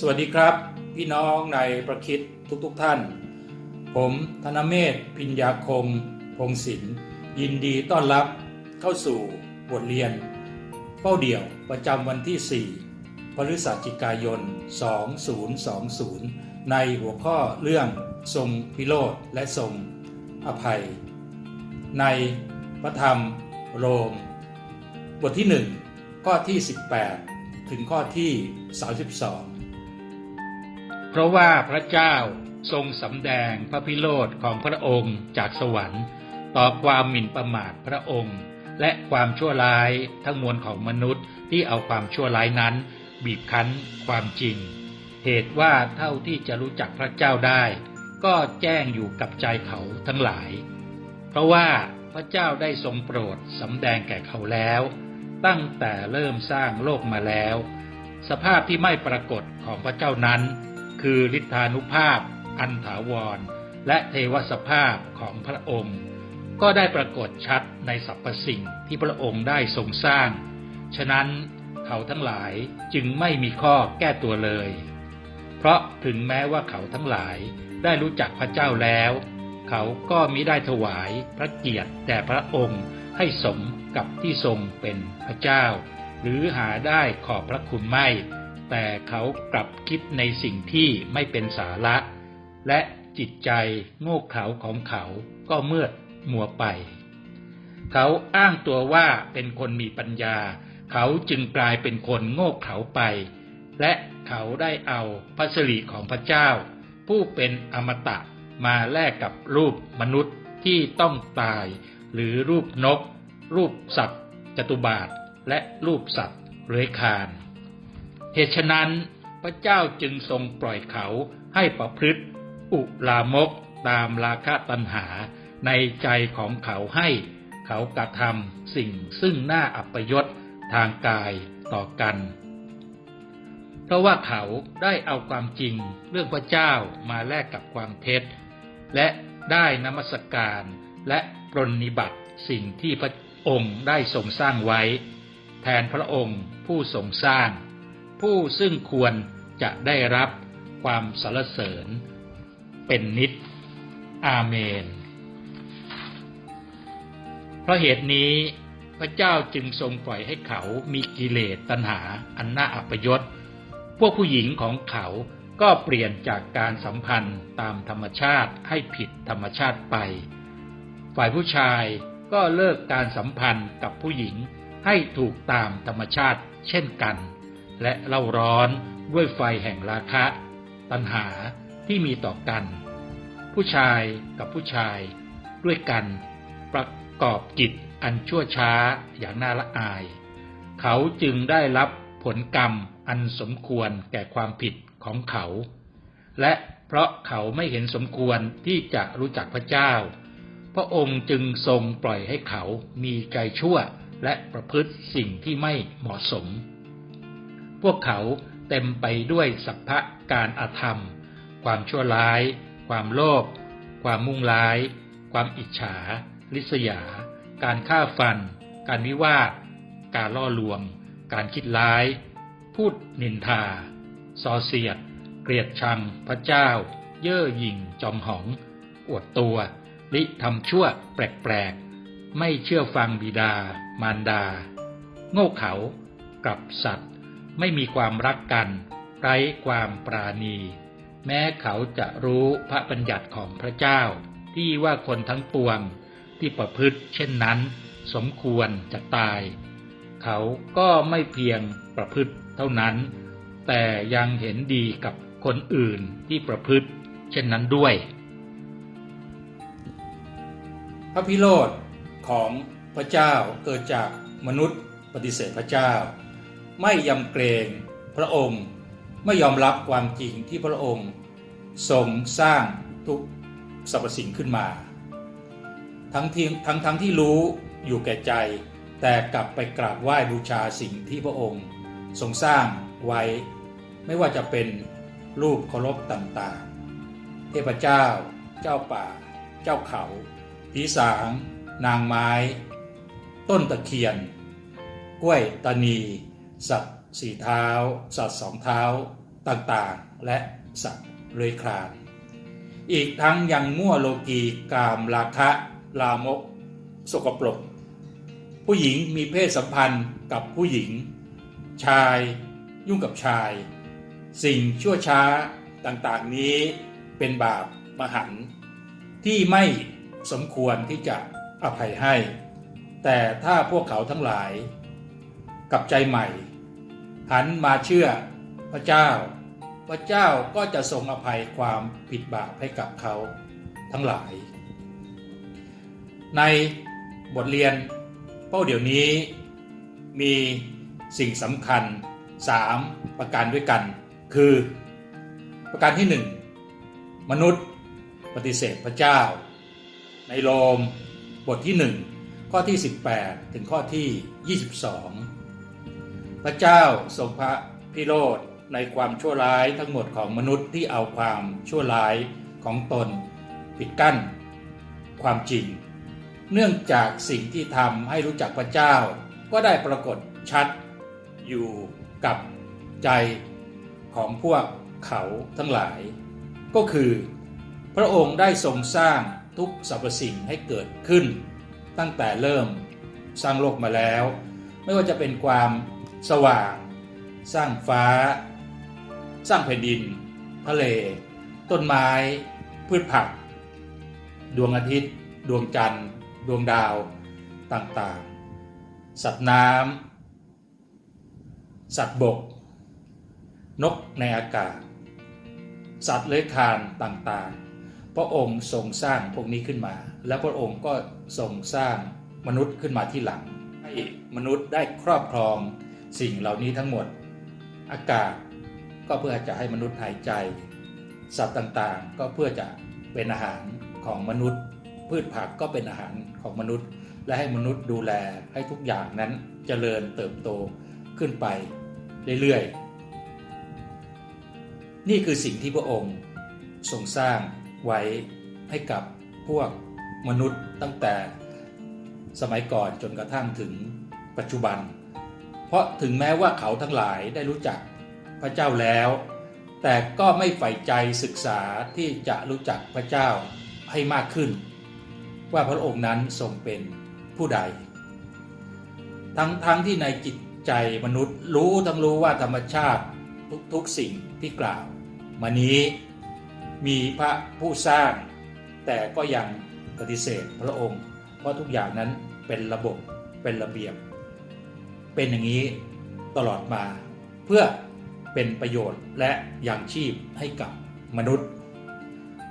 สวัสดีครับ พี่น้องในประคิดทุกๆทท่าน ผมธนเมธพิญญาคม พงศิลป์ยินดีต้อนรับเข้าสู่บทเรียน เป้าเดี่ยวประจำวันที่ 4 พฤศจิกายน 2020 ในหัวข้อเรื่องทรงพิโรธและทรงอภัย ในพระธรรมโรม บทที่ 1 ข้อที่ 18 ถึงข้อที่ 32 เพราะว่าพระเจ้าทรงสำแดงพระพิโรธของพระองค์จากสวรรค์ ต่อความหมิ่นประมาทพระองค์ และความชั่วร้ายทั้งมวลของมนุษย์ที่เอาความชั่วร้ายนั้น บีบคั้นความจริง เหตุว่าเท่าที่จะรู้จักพระเจ้าได้ ก็แจ้งอยู่กับใจเขาทั้งหลาย เพราะว่าพระเจ้าได้ทรงโปรดสำแดงแก่เขาแล้ว ตั้งแต่เริ่มสร้างโลกมาแล้ว สภาพที่ไม่ปรากฏของพระเจ้านั้น คือฤทธานุภาพ อันถาวร และเทวสภาพของพระองค์ ก็ได้ปรากฏชัดในสรรพสิ่งที่พระองค์ได้ทรงสร้าง ฉะนั้นเขาทั้งหลายจึงไม่มีข้อแก้ตัวเลย เพราะถึงแม้ว่าเขาทั้งหลายได้รู้จักพระเจ้าแล้ว เขาก็มิได้ถวายพระเกียรติแด่พระองค์ให้สมกับที่ทรงเป็นพระเจ้า หรือหาได้ขอบพระคุณไม่ แต่เขากลับคิดในสิ่งที่ไม่เป็นสาระ และจิตใจโง่เขลาของเขาก็เมื่อมัวไป เขาอ้างตัวว่าเป็นคนมีปัญญา เขาจึงกลายเป็นคนโง่เขลาไป และเขาได้เอาพระสิริของพระเจ้า ผู้เป็นอมตะมาแลกกับรูปมนุษย์ที่ต้องตาย หรือรูปนก รูปสัตว์จตุบาท และรูปสัตว์เลื้อยคลาน เหตุฉะนั้น พระเจ้าจึงทรงปล่อยเขาให้ประพฤติ อุลามกตามราคะตัณหา ในใจของเขาให้เขากระทำสิ่งซึ่งน่าอัปยศทางกายต่อกัน เพราะว่าเขาได้เอาความจริงเรื่องพระเจ้ามาแลกกับความเท็จ และได้นมัสการและปรนนิบัติสิ่งที่พระองค์ได้ทรงสร้างไว้ แทนพระองค์ผู้ทรงสร้าง ผู้ซึ่งควรจะได้รับความสรรเสริญ เป็นนิจอาเมน เพราะเหตุนี้พระเจ้าจึงทรงปล่อยให้เขามีกิเลสตัณหาอันน่าอัปยศ พวกผู้หญิงของเขาก็เปลี่ยนจากการสัมพันธ์ตามธรรมชาติให้ผิดธรรมชาติไป ฝ่ายผู้ชายก็เลิกการสัมพันธ์กับผู้หญิงให้ถูกตามธรรมชาติเช่นกัน และเล่าร้อนด้วยไฟแห่งราคะ ตัณหาที่มีต่อกัน ผู้ชายกับผู้ชายด้วยกัน ประกอบกิจอันชั่วช้าอย่างน่าละอาย เขาจึงได้รับผลกรรมอันสมควรแก่ความผิดของเขา และเพราะเขาไม่เห็นสมควรที่จะรู้จักพระเจ้า พระองค์จึงทรงปล่อยให้เขามีใจชั่วและประพฤติสิ่งที่ไม่เหมาะสม พวกเขาเต็มไปด้วยสัพพะการอาธรรม ความชั่วร้าย ความโลภ ความมุ่งร้าย ความอิจฉา ลิษยา การฆ่าฟัน การวิวาท การล่อลวง การคิดร้าย พูดนินทาสอเสียด เกลียดชัง พระเจ้า เย่อหยิ่ง จอมหอง อวดตัว ลิทำชั่วแปลกๆ ไม่เชื่อฟังบิดามารดา โง่เขากับสัตว์ ไม่มีความรักกัน ไร้ความปราณี แม้เขาจะรู้พระบัญญัติของพระเจ้า ที่ว่าคนทั้งปวงที่ประพฤติเช่นนั้น สมควรจะตาย เขาก็ไม่เพียงประพฤติเท่านั้น แต่ยังเห็นดีกับคนอื่นที่ประพฤติ เช่นนั้นด้วย พระพิโรธของพระเจ้าเกิดจากมนุษย์ปฏิเสธพระเจ้า ไม่ยำเกรงพระองค์ไม่ยอมรับความจริงที่พระองค์ทรงสร้างทุกสรรพสิ่งขึ้นมา ทั้งที่ทั้งทั้งที่รู้อยู่แก่ใจ แต่กลับไปกราบไหว้บูชาสิ่งที่พระองค์ทรงสร้างไว้ ไม่ว่าจะเป็นรูปเคารพต่างๆ เทพเจ้า เจ้าป่า เจ้าเขาผีสาง นางไม้ ต้นตะเคียน กล้วยตานี สัตว์สี่เท้า สัตว์สองเท้าต่างๆ และสัตว์เลื้อยคลาน อีกทั้งยังมั่วโลกีกามราคะลามก สกปรก ผู้หญิงมีเพศสัมพันธ์กับผู้หญิง ชายยุ่งกับชาย สิ่งชั่วช้าต่างๆนี้เป็นบาปมหันที่ไม่สมควรที่จะอภัยให้ แต่ถ้าพวกเขาทั้งหลาย กับใจใหม่ หันมาเชื่อพระเจ้า พระเจ้าก็จะทรงอภัยความผิดบาปให้กับเขาทั้งหลาย ในบทเรียนเป้าเดี๋ยวนี้มีสิ่งสำคัญ 3 ประการด้วยกัน คือประการที่ 1 มนุษย์ปฏิเสธพระเจ้า ในโรมบทที่ 1 ข้อที่ 18 ถึงข้อที่ 22 พระเจ้าทรงพระพิโรธในความชั่วร้ายทั้งหมดของมนุษย์ที่เอาความชั่วร้ายของตนปิดกั้น ความจริง เนื่องจากสิ่งที่ทำให้รู้จักพระเจ้า ก็ได้ปรากฏชัดอยู่กับใจของพวกเขาทั้งหลาย ก็คือ พระองค์ได้ทรงสร้างทุกสรรพสิ่งให้เกิดขึ้น ตั้งแต่เริ่มสร้างโลกมาแล้ว ไม่ว่าจะเป็นความ สว่าง สร้างฟ้า สร้างแผ่นดิน ทะเล ต้นไม้ พืชผัก ดวงอาทิตย์ ดวงจันทร์ ดวงดาว ต่างๆ สัตว์น้ำ สัตว์บก นกในอากาศ สัตว์เลื้อยคลานต่างๆ พระองค์ทรงสร้างพวกนี้ขึ้นมา และพระองค์ก็ทรงสร้างมนุษย์ขึ้นมาที่หลังให้มนุษย์ได้ครอบครอง สิ่งเหล่านี้ทั้งหมด อากาศก็เพื่อจะให้มนุษย์หายใจ สัตว์ต่างๆ ก็เพื่อจะเป็นอาหารของมนุษย์ พืชผักก็เป็นอาหารของมนุษย์ และให้มนุษย์ดูแลให้ทุกอย่างนั้นเจริญเติบโตขึ้นไปเรื่อยๆ นี่คือสิ่งที่พระองค์ทรงสร้างไว้ให้กับพวกมนุษย์ตั้งแต่สมัยก่อนจนกระทั่งถึงปัจจุบัน เพราะถึงแม้ว่าเขาทั้งหลายได้รู้จักพระเจ้าแล้ว แต่ก็ไม่ใฝ่ใจศึกษาที่จะรู้จักพระเจ้าให้มากขึ้น ว่าพระองค์นั้นทรงเป็นผู้ใด ทั้งทั้งที่ในจิตใจมนุษย์รู้ทั้งรู้ว่าธรรมชาติทุกๆสิ่งที่กล่าว มานี้มีพระผู้สร้าง แต่ก็ยังปฏิเสธพระองค์ เพราะทุกอย่างนั้นเป็นระบบเป็นระเบียบ เป็นอย่างนี้ตลอดมา เพื่อเป็นประโยชน์และยังชีพให้กับมนุษย์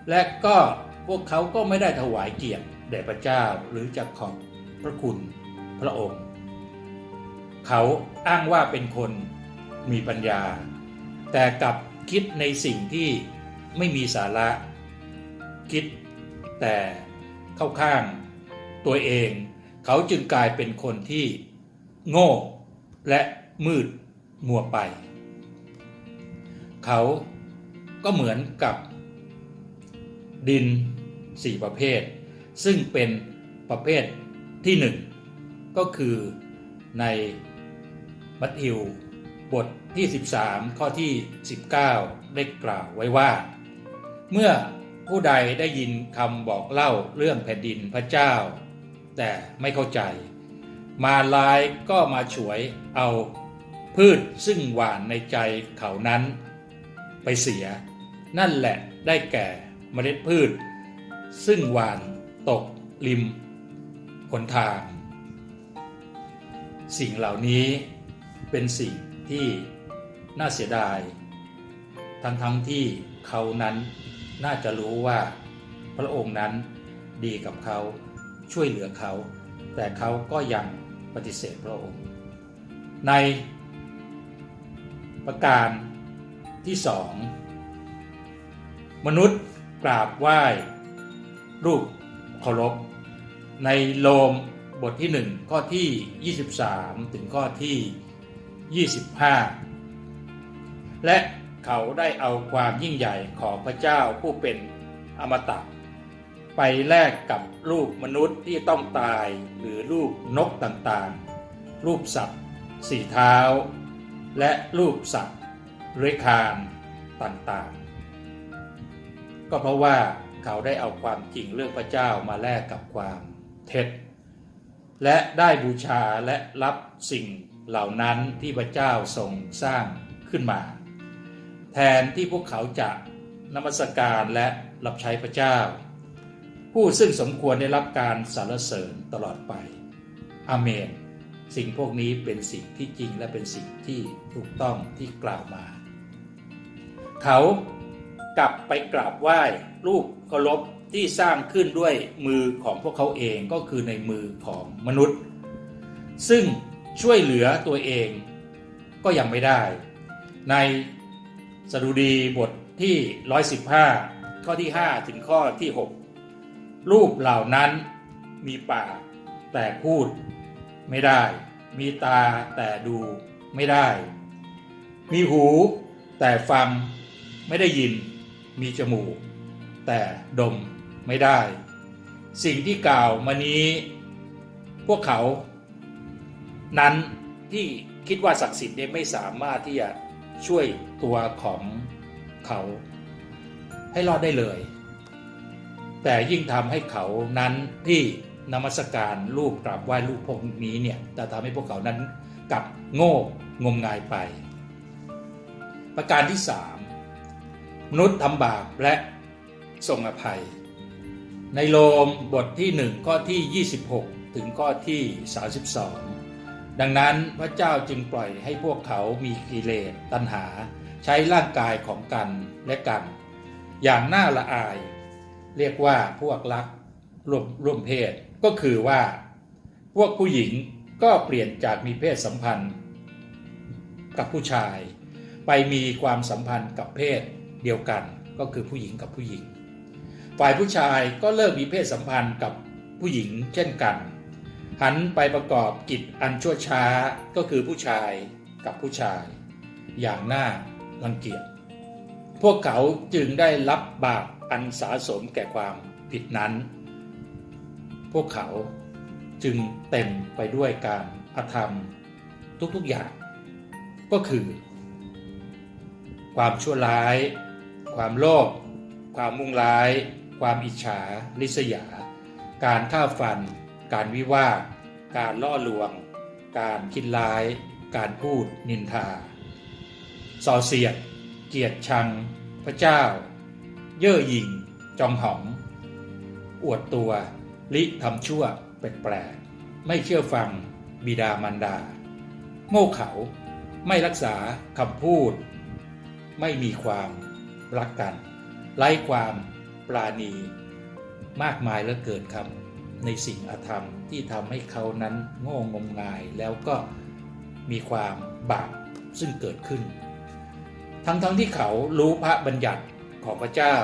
และก็พวกเขาก็ไม่ได้ถวายเกียรติแด่พระเจ้าหรือจะขอบพระคุณพระองค์ เขาอ้างว่าเป็นคนมีปัญญา แต่กลับคิดในสิ่งที่ไม่มีสาระ คิดแต่เข้าข้างตัวเอง เขาจึงกลายเป็นคนที่โง่ และมืดมัวไป เขาก็เหมือนกับดินสี่ประเภท ซึ่งเป็นประเภทที่หนึ่งก็คือในมัทธิวบทที่ 13 ข้อที่ 19 ได้กล่าวไว้ว่า เมื่อผู้ใดได้ยินคำบอกเล่าเรื่องแผ่นดินพระเจ้า แต่ไม่เข้าใจ มาลายก็มาฉวยเอาพืชซึ่งหวานในใจเขานั้น ไปเสีย นั่นแหละได้แก่เมล็ดพืช ซึ่งหวานตกริมหนทาง สิ่งเหล่านี้เป็นสิ่งที่น่าเสียดาย ทั้งๆทที่เขานั้นน่าจะรู้ว่าพระองค์นั้นดีกับเขาช่วยเหลือเขา แต่เขาก็ยังปฏิเสธพระองค์ ในประการที่สองมนุษย์กราบไหว้รูปเคารพในโลมบทที่หนึ่งข้อที่ 23 ถึงข้อที่ 25 และเขาได้เอาความยิ่งใหญ่ของพระเจ้าผู้เป็นอมตะ ไปแลกกับรูปมนุษย์ที่ต้องตายหรือรูปนกต่างๆ รูปสัตว์สี่เท้า และรูปสัตว์เลื้อยคลานต่างๆ ก็เพราะว่าเขาได้เอาความจริงเรื่องพระเจ้ามาแลกกับความเท็จ และได้บูชาและรับสิ่งเหล่านั้นที่พระเจ้าทรงสร้างขึ้นมา แทนที่พวกเขาจะนมัสการและรับใช้พระเจ้า ผู้ซึ่งสมควรได้รับการสรรเสริญตลอดไปอาเมน สิ่งพวกนี้เป็นสิ่งที่จริงและเป็นสิ่งที่ถูกต้องที่กล่าวมา เขากลับไปกราบไหว้รูปเคารพที่สร้างขึ้นด้วยมือของพวกเขาเองก็คือในมือของมนุษย์ ซึ่งช่วยเหลือตัวเองก็ยังไม่ได้ ในสดุดีบทที่ 115 ข้อที่ 5 ถึงข้อที่ 6 รูปเหล่านั้นมีปากแต่พูดไม่ได้ มีตาแต่ดูไม่ได้ มีหูแต่ฟังไม่ได้ยิน มีจมูก แต่ดมไม่ได้ สิ่งที่กล่าวมานี้ พวกเขา นั้นที่คิดว่าศักดิ์สิทธิ์เนี่ยไม่สามารถที่จะช่วยตัวของเขา ให้รอดได้เลย แต่ยิ่งทำให้เขานั้นที่นมัสการรูปกราบไหว้รูปพวกนี้เนี่ยจะทำให้พวกเขานั้นกลับโง่งมงายไป ประการที่สามมนุษย์ทำบาปและทรงอภัย ในโลมบทที่ 1 ข้อที่ 26 ถึงข้อที่ 32 ดังนั้นพระเจ้าจึงปล่อยให้พวกเขามีกิเลสตัณหา ใช้ร่างกายของกันและกัน อย่างน่าละอาย เรียกว่าพวกรักร่วมร่วมเพศ ก็คือว่า พวกผู้หญิงก็เปลี่ยนจากมีเพศสัมพันธ์ กับผู้ชาย ไปมีความสัมพันธ์กับเพศเดียวกัน ก็คือผู้หญิงกับผู้หญิง ฝ่ายผู้ชายก็เลิกมีเพศสัมพันธ์กับผู้หญิงเช่นกัน หันไปประกอบกิจอันชั่วช้าก็คือผู้ชายกับผู้ชาย อย่างหน่ารังเกียจพวกเขาจึงได้รับบาป อันสาสมแก่ความผิดนั้น พวกเขาจึงเต็มไปด้วยการอธรรมทุกๆอย่าง ก็คือ ความชั่วร้าย ความโลภความมุ่งร้าย ความอิจฉา ริษยา การฆ่าฟัน การวิวาทการล่อลวง การคิดร้าย การพูดนินทาส่อเสียด เกียรติชัง พระเจ้า เย่อหยิ่ง จองหอง อวดตัว ลิทำชั่วแปลกๆไม่เชื่อฟัง บิดามารดา โง่เขา ไม่รักษาคำพูด ไม่มีความรักกัน ไร้ความปราณี มากมายเหลือเกินครับในสิ่งอธรรมที่ทำให้เขานั้นโง่งมงายแล้วก็มีความบาปซึ่งเกิดขึ้น ทั้งๆทที่เขารู้พระบัญญัติ ของพระเจ้า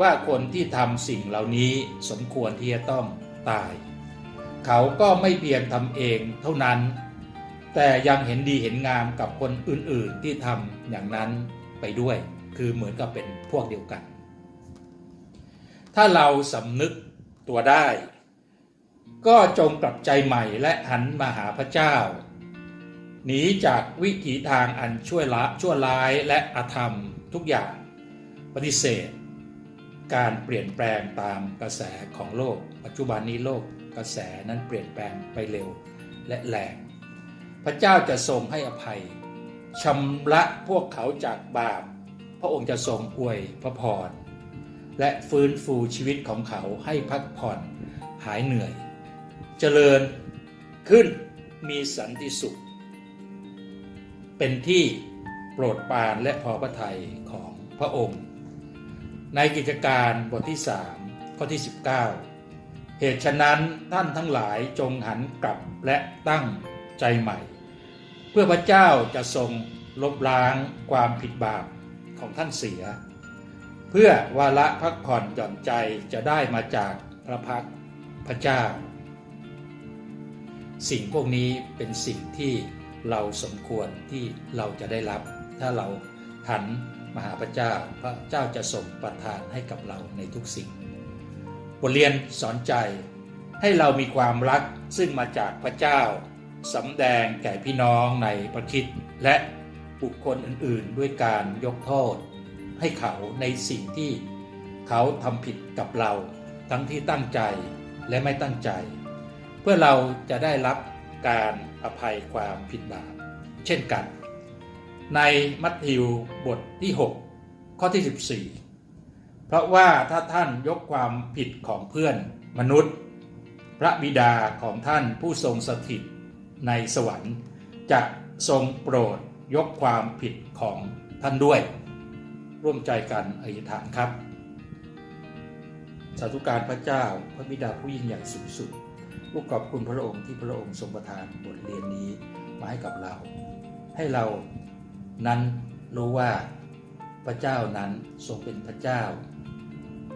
ว่าคนที่ทำสิ่งเหล่านี้สมควรที่จะต้องตาย เขาก็ไม่เพียงทำเองเท่านั้น แต่ยังเห็นดีเห็นงามกับคนอื่นๆที่ทำอย่างนั้นไปด้วย คือเหมือนกับเป็นพวกเดียวกัน ถ้าเราสำนึกตัวได้ ก็จงกลับใจใหม่และหันมาหาพระเจ้าหนีจากวิถีทางอันชั่วละชั่วร้ายและอธรรมทุกอย่าง ปฏิเสธ การเปลี่ยนแปลงตามกระแสของโลก ปัจจุบันนี้โลกกระแสนั้นเปลี่ยนแปลงไปเร็วและแรงพระเจ้าจะทรงให้อภัยชำระพวกเขาจากบาป พระองค์จะทรงอวยพระพรและฟื้นฟูชีวิตของเขาให้พักผ่อนหายเหนื่อย เจริญขึ้นมีสันติสุข เป็นที่โปรดปรานและพอพระทัยของพระองค์ ในกิจการบทที่3ข้อที่ 19 เหตุฉะนั้นท่านทั้งหลายจงหันกลับและตั้งใจใหม่ เพื่อพระเจ้าจะทรงลบล้างความผิดบาปของท่านเสีย เพื่อวาระพักผ่อนหย่อนใจจะได้มาจากพระพักพระเจ้า สิ่งพวกนี้เป็นสิ่งที่เราสมควรที่เราจะได้รับ ถ้าเราหัน มหาพระเจ้าพระเจ้าจะส่งประทานให้กับเราในทุกสิ่ง บทเรียนสอนใจให้เรามีความรักซึ่งมาจากพระเจ้าสำแดงแก่พี่น้องในประคิดและบุคคลอื่นๆ ด้วยการยกโทษ ให้เขาในสิ่งที่เขาทำผิดกับเรา ทั้งที่ตั้งใจและไม่ตั้งใจ เพื่อเราจะได้รับการอภัยความผิดบาปเช่นกัน ในมัทธิวบทที่ 6 ข้อที่ 14 เพราะว่าถ้าท่านยกความผิดของเพื่อนมนุษย์ พระบิดาของท่านผู้ทรงสถิตในสวรรค์ จะทรงโปรดยกความผิดของท่านด้วย ร่วมใจกันอธิษฐานครับ สาธุการพระเจ้าพระบิดาผู้ยิ่งใหญ่สูงสุดลูกขอบคุณพระองค์ที่พระองค์ทรงประทานบทเรียนนี้มาให้กับเรา ให้เรา นั้นรู้ว่าพระเจ้านั้นทรงเป็นพระเจ้า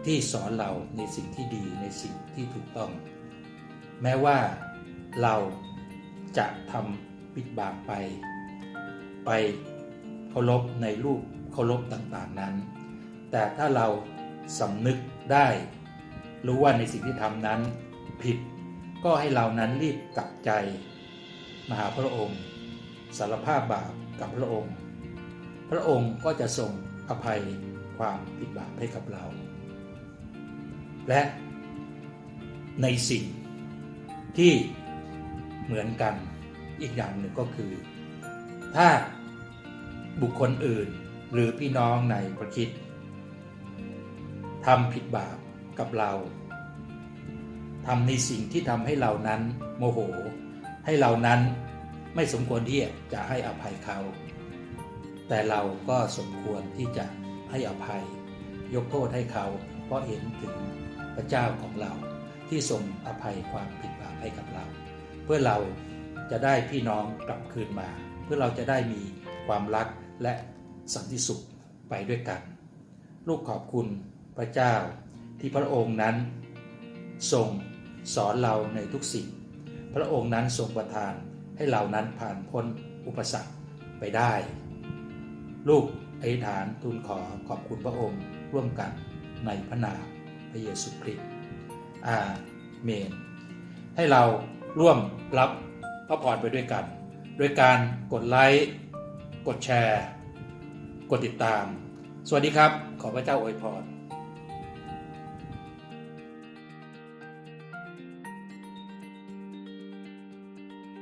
ที่สอนเราในสิ่งที่ดีในสิ่งที่ถูกต้อง แม้ว่าเราจะทำปิดบาปไป ไปเคารพในรูปเคารพต่างๆนั้น แต่ถ้าเราสำนึกได้ รู้ว่าในสิ่งที่ทำนั้นผิด ก็ให้เรานั้นรีบกลับใจมาหาพระองค์ สารภาพบาปกับพระองค์ พระองค์ก็จะทรงอภัยความผิดบาปให้กับเรา และในสิ่งที่เหมือนกันอีกอย่างหนึ่งก็คือ ถ้าบุคคลอื่นหรือพี่น้องในประคิดทำผิดบาปกับเราทำในสิ่งที่ทำให้เรานั้นโมโห ให้เรานั้นไม่สมควรที่จะให้อภัยเขา แต่เราก็สมควรที่จะให้อภัย ยกโทษให้เขา เพราะเห็นถึงพระเจ้าของเราที่ทรงอภัยความผิดบาปให้กับเรา เพื่อเราจะได้พี่น้องกลับคืนมา เพื่อเราจะได้มีความรักและสันติสุขไปด้วยกัน ลูกขอบคุณพระเจ้าที่พระองค์นั้นทรงสอนเราในทุกสิ่ง พระองค์นั้นทรงประทานให้เรานั้นผ่านพ้นอุปสรรคไปได้ ลูกอธิษฐานทูลขอขอบคุณพระองค์ร่วมกันในพระนามพระเยซูคริสต์อาเมน ให้เราร่วมรับพระพรไปด้วยกัน โดยการกดไลค์กดแชร์ กดติดตาม สวัสดีครับ ขอพระเจ้าอวยพร